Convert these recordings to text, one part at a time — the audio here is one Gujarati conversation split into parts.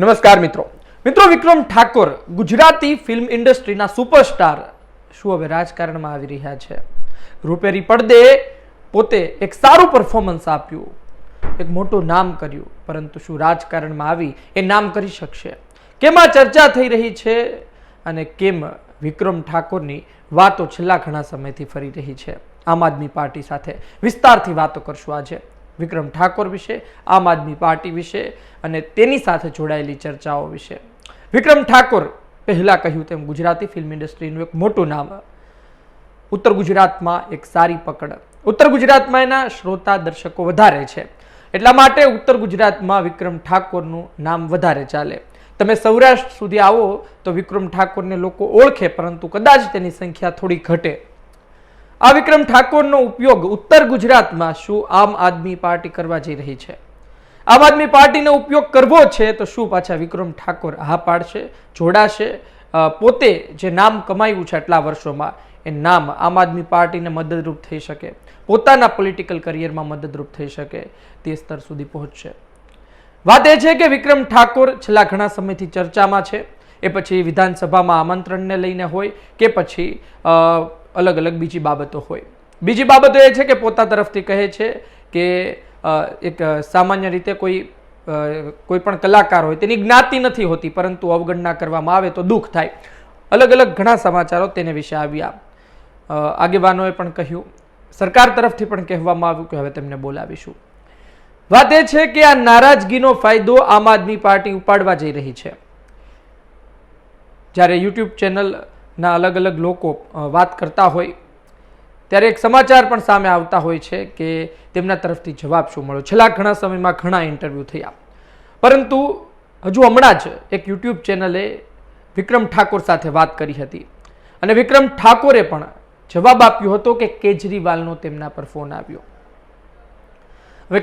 નમસ્કાર મિત્રો. મિત્રો વિક્રમ ઠાકોર, ગુજરાતી ફિલ્મ ઇન્ડસ્ટ્રીના સુપરસ્ટાર શું હવે રાજકારણમાં આવી રહ્યા છે? રૂપેરી પડદે પોતે એક સારું પરફોર્મન્સ આપ્યું. એક મોટું નામ કર્યું, પરંતુ શું રાજકારણમાં આવી એ નામ કરી શકશે? કેમ ચર્ચા થઈ રહી છે અને કેમ વિક્રમ ઠાકોરની વાતો છેલ્લા ઘણા સમયથી ફરી રહી છે? આમ આદમી પાર્ટી સાથે વિસ્તારથી વાતો કરશું આજે. વિક્રમ ઠાકોર વિશે, આમ આદમી પાર્ટી વિશે અને તેની સાથે જોડાયેલી ચર્ચાઓ વિશે. વિક્રમ ઠાકોર પહેલા કહ્યું તેમ ગુજરાતી ફિલ્મ ઇન્ડસ્ટ્રીનું એક મોટું નામ. ઉત્તર ગુજરાતમાં એક સારી પકડ. ઉત્તર ગુજરાતમાં એના શ્રોતા દર્શકો વધારે છે. એટલા માટે ઉત્તર ગુજરાતમાં વિક્રમ ઠાકોરનું નામ વધારે ચાલે. તમે સૌરાષ્ટ્ર સુધી આવો તો વિક્રમ ઠાકોરને લોકો ઓળખે, પરંતુ કદાચ તેની સંખ્યા થોડી ઘટે. આ વિક્રમ ઠાકોરનો ઉપયોગ ઉત્તર ગુજરાતમાં શું આમ આદમી પાર્ટી કરવા જઈ રહી છે? આમ આદમી પાર્ટીનો ઉપયોગ કરવો છે તો શું પાછા વિક્રમ ઠાકોર હા પાડશે, જોડાશે? પોતે જે નામ કમાયું છે આટલા વર્ષોમાં, એ નામ આમ આદમી પાર્ટીને મદદરૂપ થઈ શકે? પોતાના પોલિટિકલ કરિયરમાં મદદરૂપ થઈ શકે? તે સ્તર સુધી પહોંચશે. વાત એ છે કે વિક્રમ ઠાકોર છેલ્લા ઘણા સમયથી ચર્ચામાં છે. એ પછી વિધાનસભામાં આમંત્રણને લઈને હોય કે પછી અલગ અલગ બીજી બાબતો હોય. બીજી બાબતો એ છે કે પોતા તરફથી કહે છે કે એક સામાન્ય રીતે કોઈ કોઈ પણ કલાકાર હોય તેની જ્ઞાતિ નથી હોતી, પરંતુ અવગણના કરવામાં આવે તો દુઃખ થાય. અલગ અલગ ઘણા સમાચારો તેને વિશે આવ્યા. આગેવાનોએ પણ કહ્યું, સરકાર તરફથી પણ કહેવામાં આવ્યું કે હવે તેમને બોલાવીશું. વાત એ છે કે આ નારાજગીનો ફાયદો આમ આદમી પાર્ટી ઉપાડવા જઈ રહી છે. જ્યારે યુટ્યુબ ચેનલના અલગ અલગ લોકો વાત કરતા હોય. ત્યારે એક સમાચાર પણ સામે આવતા હોય છે કે તેમના તરફથી જવાબ શું મળ્યો? છેલ્લા ઘણા સમયમાં ઘણા ઇન્ટરવ્યૂ થયા. પરંતુ હજુ હમણાં જ એક યુટ્યુબ ચેનલે વિક્રમ ઠાકોર સાથે વાત કરી હતી. અને વિક્રમ ઠાકોરે પણ જવાબ આપ્યો હતો કે કેજરીવાલનો તેમના પર ફોન આવ્યો. હવે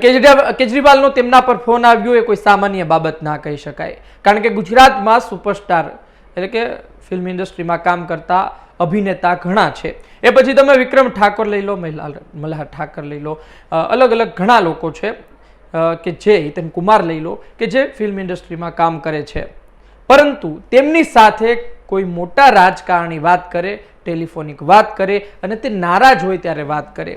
કેજરીવાલનો તેમના પર ફોન આવ્યો એ કોઈ સામાન્ય બાબત ના કહી શકાય. કારણ કે ગુજરાતમાં સુપરસ્ટાર એટલે કે ફિલ્મ ઇન્ડસ્ટ્રીમાં કામ કરતા અભિનેતા ઘણા છે. એ પછી તમે વિક્રમ ઠાકોર લઈ લો મહિલા મલ્હાર ઠાકર લઈ લો અલગ અલગ ઘણા લોકો છે કે જે તેમ કુમાર લઈ લો, કે જે ફિલ્મ ઇન્ડસ્ટ્રીમાં કામ કરે છે. પરંતુ તેમની સાથે કોઈ મોટા રાજકારણી વાત કરે, ટેલિફોનિક વાત કરે અને તે નારાજ હોય ત્યારે વાત કરે.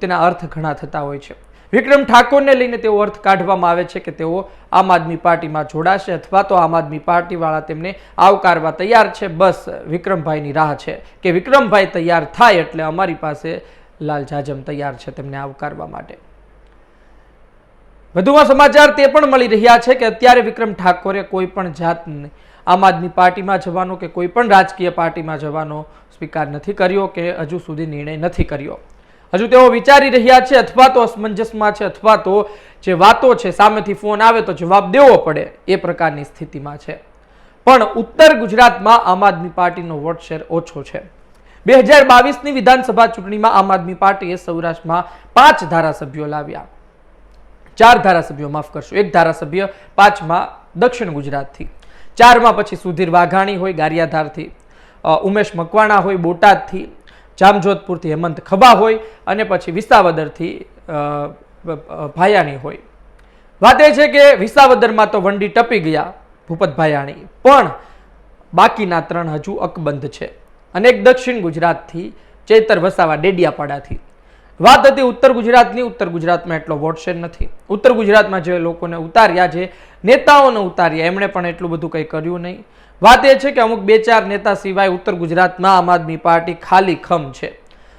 તેના અર્થ ઘણા થતા હોય છે. વિક્રમ ઠાકોરને લઈને તેવો અર્થ કાઢવામાં આવે છે કે તેઓ આમ આદમી પાર્ટીમાં જોડાશે અથવા તો આમ આદમી પાર્ટીવાળા તેમને આવકારવા તૈયાર છે. બસ વિક્રમભાઈની રાહ છે કે વિક્રમભાઈ તૈયાર થાય એટલે અમારી પાસે લાલ જાજમ તૈયાર છે તેમને આવકારવા માટે. વધુમાં સમાચાર તે પણ મળી રહ્યા છે કે અત્યારે વિક્રમ ઠાકોરે કોઈ પણ જાતને આમ આદમી પાર્ટીમાં જવાનો કે કોઈ પણ રાજકીય પાર્ટીમાં જવાનો સ્વીકાર નથી કર્યો કે હજુ સુધી નિર્ણય નથી કર્યો. હજુ તેઓ વિચારી રહ્યા છે અથવા તો અસમંજસમાં છે અથવા તો જે વાતો છે સામેથી ફોન આવે તો જવાબ દેવો પડે એ પ્રકારની સ્થિતિમાં છે. પણ ઉત્તર ગુજરાતમાં આમ આદમી પાર્ટીનો વોટ શેર ઓછો છે. બે હજાર બાવીસની વિધાનસભા ચૂંટણીમાં આમ આદમી પાર્ટીએ સૌરાષ્ટ્રમાં પાંચ ધારાસભ્યો લાવ્યા. ચાર ધારાસભ્યો માફ કરશો, એક ધારાસભ્ય પાંચમાં દક્ષિણ ગુજરાતથી. ચારમાં પછી સુધીર વાઘાણી હોય, ગારિયાધારથી. ઉમેશ મકવાણા હોય, બોટાદથી. જામજોધપુરથી હેમંત ખભા હોય અને પછી વિસાવદરથી ભાયાણી હોય. વાત એ છે કે વિસાવદરમાં તો વંડી ટપી ગયા ભૂપત ભાયાણી, પણ બાકીના ત્રણ હજુ અકબંધ છે. અને એક દક્ષિણ ગુજરાતથી ચેતર વસાવા ડેડિયાપાડાથી. વાત હતી ઉત્તર ગુજરાતની, ઉત્તર ગુજરાતમાં એટલો વોટ શેર નથી. ઉત્તર ગુજરાતમાં જે લોકોને ઉતાર્યા, જે નેતાઓને ઉતાર્યા, એમણે પણ એટલું બધું કંઈ કર્યું નહીં. વાત એ છે કે અમુક બે ચાર નેતા સિવાય ઉત્તર ગુજરાતમાં આમ આદમી પાર્ટી ખાલી ખમ છે.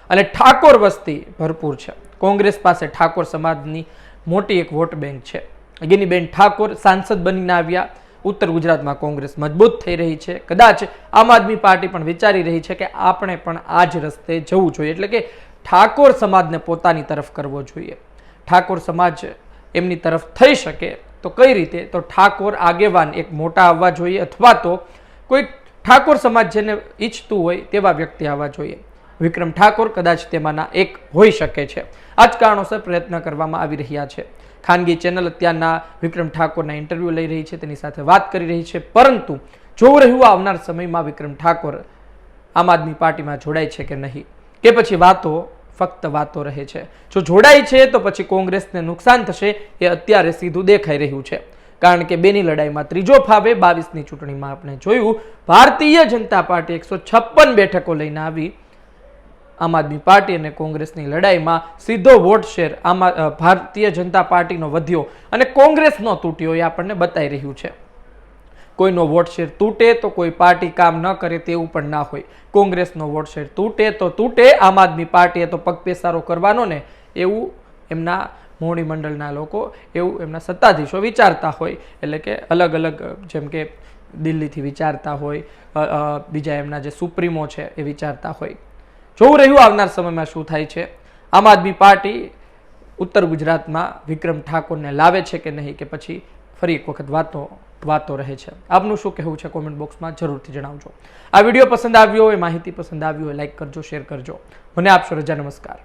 અને ઠાકોર વસ્તી ભરપૂર છે. કોંગ્રેસ પાસે ઠાકોર સમાજની મોટી એક વોટ બેંક છે. ગિનીબેન ઠાકોર સાંસદ બનીને આવ્યા. ઉત્તર ગુજરાતમાં કોંગ્રેસ મજબૂત થઈ રહી છે. કદાચ આમ આદમી પાર્ટી પણ વિચારી રહી છે કે આપણે પણ આ જ રસ્તે જવું જોઈએ. એટલે કે ઠાકોર સમાજને પોતાની તરફ કરવો જોઈએ. ઠાકોર સમાજ એમની તરફ થઈ શકે તો કઈ રીતે? તો ઠાકોર આગેવાન એક મોટા આવવા જોઈએ અથવા તો કોઈ ઠાકોર સમાજ જેને ઈચ્છતું હોય તેવા વ્યક્તિ આવવા જોઈએ. વિક્રમ ઠાકોર કદાચ તેમાંના એક હોઈ શકે છે. આ જ કારણોસર પ્રયત્ન કરવામાં આવી રહ્યા છે. ખાનગી ચેનલ અત્યારના વિક્રમ ઠાકોરના ઇન્ટરવ્યૂ લઈ રહી છે, તેની સાથે વાત કરી રહી છે. પરંતુ જોવું રહ્યું આવનાર સમયમાં વિક્રમ ઠાકોર આમ આદમી પાર્ટીમાં જોડાય છે કે નહીં? કે પછી વાતો, ફક્ત વાતો રહે છે. જો જોડાય છે, તો પછી કોંગ્રેસને નુકસાન થશે એ અત્યારે સીધું દેખાઈ રહ્યું છે. કારણ કે બેની લડાઈમાં ત્રીજો ફાવે બાવીસની ચૂંટણીમાં આપણે જોયું, ભારતીય જનતા પાર્ટી એકસો છપ્પન બેઠકો લઈને આવી. આમ આદમી પાર્ટી અને કોંગ્રેસની લડાઈમાં સીધો વોટ શેર આમાં ભારતીય જનતા પાર્ટીનો વધ્યો અને કોંગ્રેસનો તૂટ્યો એ આપણને બતાવી રહ્યું છે. કોઈનો વોટ શેર તૂટે તો કોઈ પાર્ટી કામ ન કરે તેવું પણ ના હોય. કોંગ્રેસનો વોટ શેર તૂટે તો તૂટે, આમ આદમી પાર્ટીએ તો પગપેસારો કરવાનો ને એવું એમના મોવડી મંડળના લોકો એવું એમના સત્તાધીશો વિચારતા હોય. એટલે કે અલગ અલગ જેમ કે દિલ્હીથી વિચારતા હોય બીજા એમના જે સુપ્રીમો છે એ વિચારતા હોય. જોવું રહ્યું આવનાર સમયમાં શું થાય છે? આમ આદમી પાર્ટી ઉત્તર ગુજરાતમાં વિક્રમ ઠાકોરને લાવે છે કે નહીં કે પછી ફરી એક વખત વાતો વાતો રહે છે? આપનું શું કહેવું છે કોમેન્ટ બોક્સમાં જરૂરથી જણાવજો. આ વીડિયો પસંદ આવ્યો હોય, માહિતી પસંદ આવી હોય, લાઈક કરજો, શેર કરજો. મને આપશો રજા, નમસ્કાર.